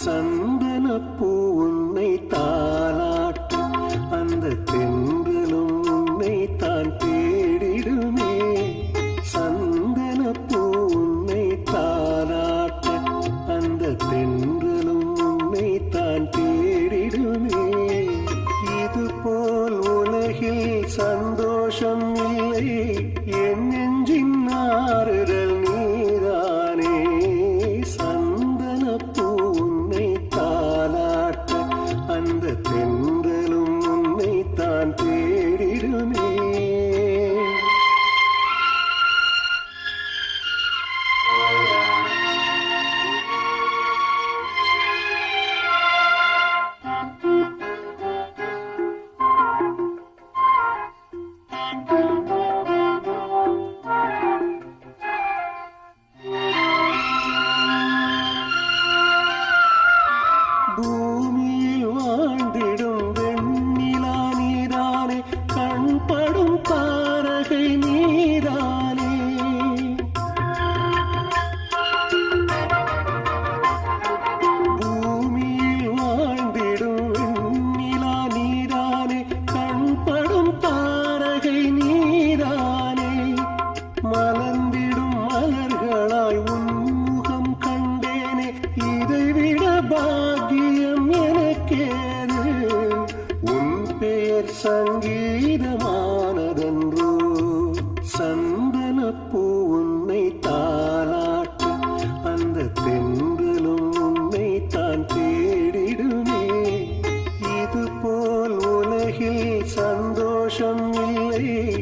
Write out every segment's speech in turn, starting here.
சந்தனப்பூ உன்னை தாளாட்ட அந்த தென்றலும் உன்னை தான் தேடிடுமே. சந்தனப்பூ உன்னை தாளாட்ட அந்த தென்றலும் உன்னை தான் தேடிடுமே. இது போல் உலகில் சந்தோஷம் இல்லை என் நெஞ்சின் ஆறுதல் பெயர் சங்கீதமானதன்றோ சந்தனப்பூ உன்னை தாளாட்ட அந்த தென்றலும் உன்னை தான் தேடிடுமே. இது போல் உலகில் சந்தோஷம் இல்லை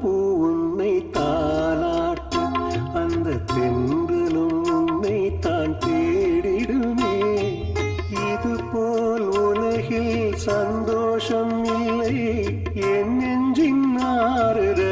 பூ உன்னை தாளாட்ட அந்த தென்றலும் உன்னை தான் தேடிடுமே. இது போல் உலகில் சந்தோஷம் இல்லை. என் நெஞ்சின் ஆறுதல்